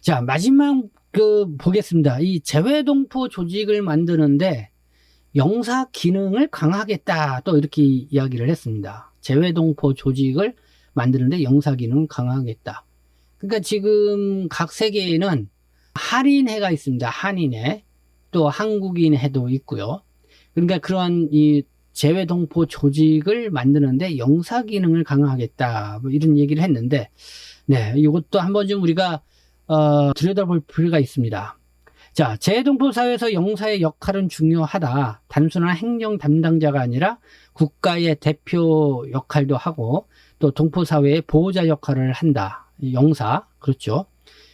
자, 마지막 그 보겠습니다. 이 재외동포 조직을 만드는데 영사 기능을 강화하겠다. 또 이렇게 이야기를 했습니다. 재외동포 조직을 만드는데 영사 기능을 강화하겠다. 그러니까 지금 각 세계에는 한인회가 있습니다. 한인회. 또 한국인회도 있고요. 그러니까 그러한 이 재외동포 조직을 만드는데 영사 기능을 강화하겠다. 뭐 이런 얘기를 했는데, 네, 이것도 한번 좀 우리가 어, 들여다볼 필요가 있습니다. 자, 재외동포 사회에서 영사의 역할은 중요하다. 단순한 행정 담당자가 아니라 국가의 대표 역할도 하고 또 동포 사회의 보호자 역할을 한다. 이 영사 그렇죠.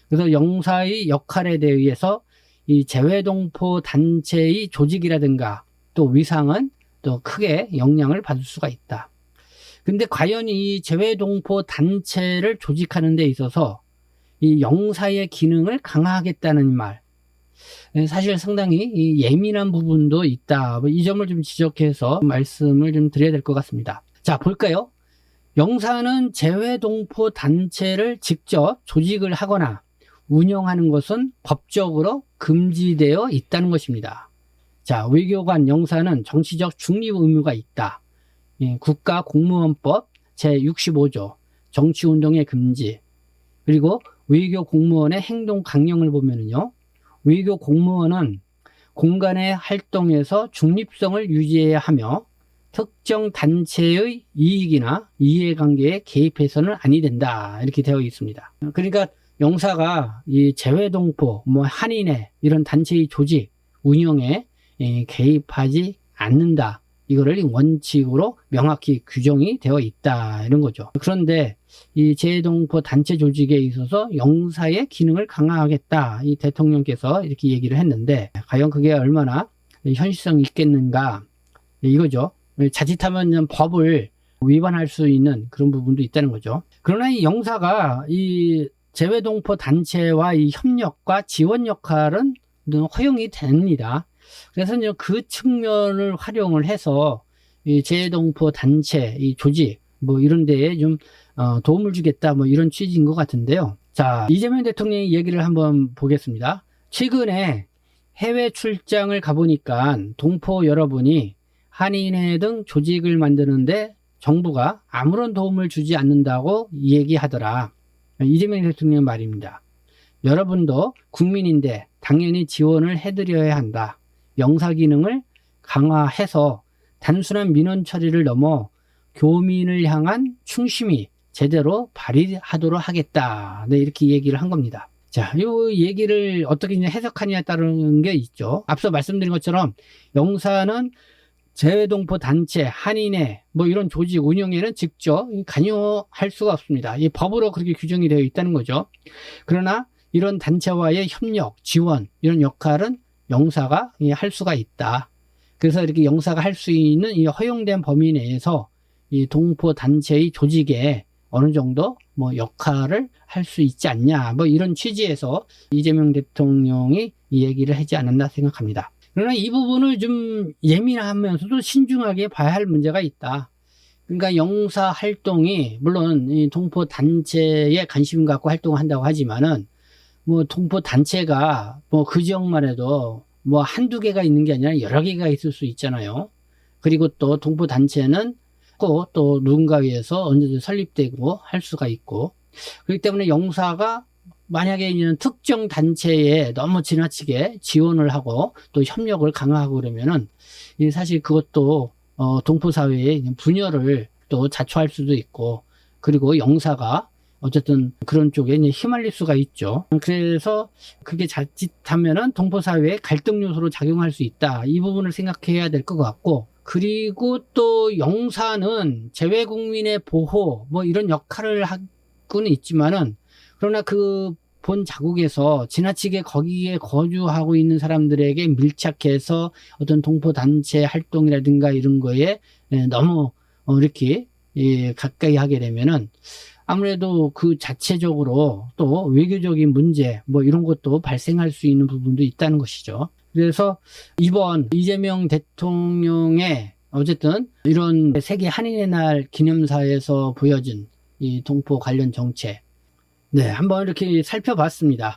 그래서 영사의 역할에 대해서 이 재외동포 단체의 조직이라든가 또 위상은 또 크게 영향을 받을 수가 있다. 근데 과연 이 재외동포 단체를 조직하는 데 있어서 이 영사의 기능을 강화하겠다는 말. 예, 사실 상당히 이 예민한 부분도 있다. 뭐이 점을 좀 지적해서 말씀을 좀 드려야 될 것 같습니다. 자, 볼까요? 영사는 재외동포 단체를 직접 조직을 하거나 운영하는 것은 법적으로 금지되어 있다는 것입니다. 자, 외교관 영사는 정치적 중립 의무가 있다. 예, 국가공무원법 제65조 정치운동의 금지 그리고 외교 공무원의 행동 강령을 보면은요. 외교 공무원은 공간의 활동에서 중립성을 유지해야 하며 특정 단체의 이익이나 이해관계에 개입해서는 아니 된다. 이렇게 되어 있습니다. 그러니까 영사가 이 재외동포, 뭐 한인회 이런 단체의 조직 운영에 예, 개입하지 않는다. 이거를 원칙으로 명확히 규정이 되어 있다. 이런 거죠. 그런데 이 재동포 단체 조직에 있어서 영사의 기능을 강화하겠다. 이 대통령께서 이렇게 얘기를 했는데 과연 그게 얼마나 현실성 있겠는가 이거죠. 자칫하면 법을 위반할 수 있는 그런 부분도 있다는 거죠. 그러나 이 영사가 이 재외동포 단체와 이 협력과 지원 역할은 허용이 됩니다. 그래서 이제 그 측면을 활용을 해서 이 재외동포 단체, 이 조직 뭐 이런 데에 좀 어, 도움을 주겠다 뭐 이런 취지인 것 같은데요. 자 이재명 대통령의 얘기를 한번 보겠습니다. 최근에 해외 출장을 가보니까 동포 여러분이 한인회 등 조직을 만드는데 정부가 아무런 도움을 주지 않는다고 얘기하더라. 이재명 대통령 말입니다. 여러분도 국민인데 당연히 지원을 해드려야 한다. 영사 기능을 강화해서 단순한 민원 처리를 넘어 교민을 향한 충심이 제대로 발휘하도록 하겠다. 네, 이렇게 얘기를 한 겁니다. 자, 이 얘기를 어떻게 해석하냐에 따른 게 있죠. 앞서 말씀드린 것처럼 영사는 재외동포 단체, 한인회, 뭐 이런 조직 운영에는 직접 관여할 수가 없습니다. 이 법으로 그렇게 규정이 되어 있다는 거죠. 그러나 이런 단체와의 협력, 지원, 이런 역할은 영사가 할 수가 있다. 그래서 이렇게 영사가 할 수 있는 이 허용된 범위 내에서 이 동포 단체의 조직에 어느 정도 뭐 역할을 할 수 있지 않냐. 뭐 이런 취지에서 이재명 대통령이 이 얘기를 하지 않았나 생각합니다. 그러나 이 부분을 좀 예민하면서도 신중하게 봐야 할 문제가 있다. 그러니까 영사 활동이 물론 이 동포 단체에 관심 갖고 활동을 한다고 하지만은 뭐 동포 단체가 뭐 그 지역만 해도 뭐 한두 개가 있는 게 아니라 여러 개가 있을 수 있잖아요. 그리고 또 동포 단체는 꼭또 누군가에 의해서 언제든 설립되고 할 수가 있고 그렇기 때문에 영사가 만약에 있는 특정 단체에 너무 지나치게 지원을 하고 또 협력을 강화하고 그러면은 사실 그것도 어 동포 사회의 분열을 또 자초할 수도 있고 그리고 영사가 어쨌든 그런 쪽에 휘말릴 수가 있죠. 그래서 그게 자칫하면은 동포 사회의 갈등 요소로 작용할 수 있다. 이 부분을 생각해야 될 것 같고 그리고 또 영사는 재외 국민의 보호 뭐 이런 역할을 하고는 있지만은 그러나 그 본 자국에서 지나치게 거기에 거주하고 있는 사람들에게 밀착해서 어떤 동포 단체 활동이라든가 이런 거에 예, 너무 어, 이렇게 예, 가까이 하게 되면은 아무래도 그 자체적으로 또 외교적인 문제 뭐 이런 것도 발생할 수 있는 부분도 있다는 것이죠. 그래서 이번 이재명 대통령의 어쨌든 이런 세계 한인의 날 기념사에서 보여진 이 동포 관련 정책 네, 한번 이렇게 살펴봤습니다.